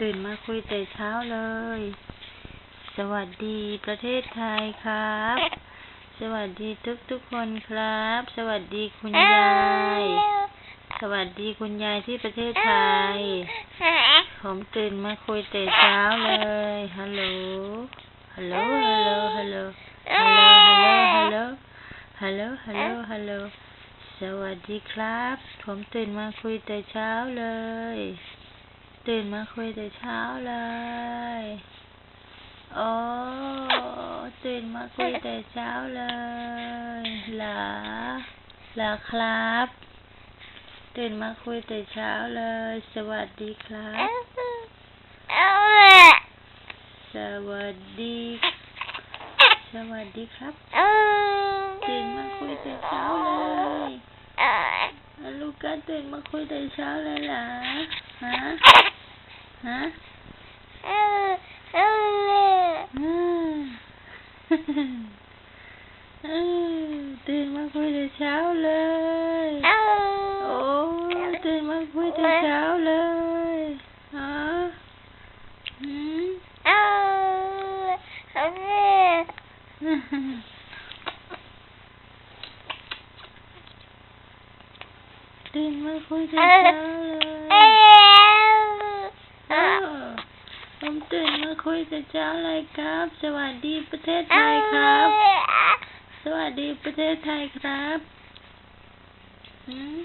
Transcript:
ตื่นมาคุยแต่เช้าเลย สวัสดีประเทศไทยครับ สวัสดีทุกทุกคนครับ สวัสดีคุณยาย สวัสดีคุณยายที่ประเทศไทย ผมตื่นมาคุยแต่เช้าเลย ฮัลโหล ฮัลโหล ฮัลโหล ฮัลโหล ฮัลโหล ฮัลโหล ฮัลโหล ฮัลโหล สวัสดีครับ ผมตื่นมาคุยแต่เช้าเลย ตื่นมาคุยแต่เช้าเลยโอ้ตื่นมาคุยแต่เช้าเลยเหรอเหรอครับ ตื่นมาคุยแต่เช้าเลย สวัสดีครับ สวัสดี สวัสดีครับ ตื่นมาคุยแต่เช้าเลย ลูกก็ตื่นมาคุยแต่เช้าเลยเหรอฮะฮะอืมอืมตื่นมาคุยแต่เช้าเลยโอ้ตื่นมาคุยแต่เช้าเลยฮะหืม ตื่นมาคุยกันเช้าเลยเอผมตื่นมาคุยกันเช้าเลยครับ สวัสดีประเทศไทยครับ สวัสดีประเทศไทยครับหืม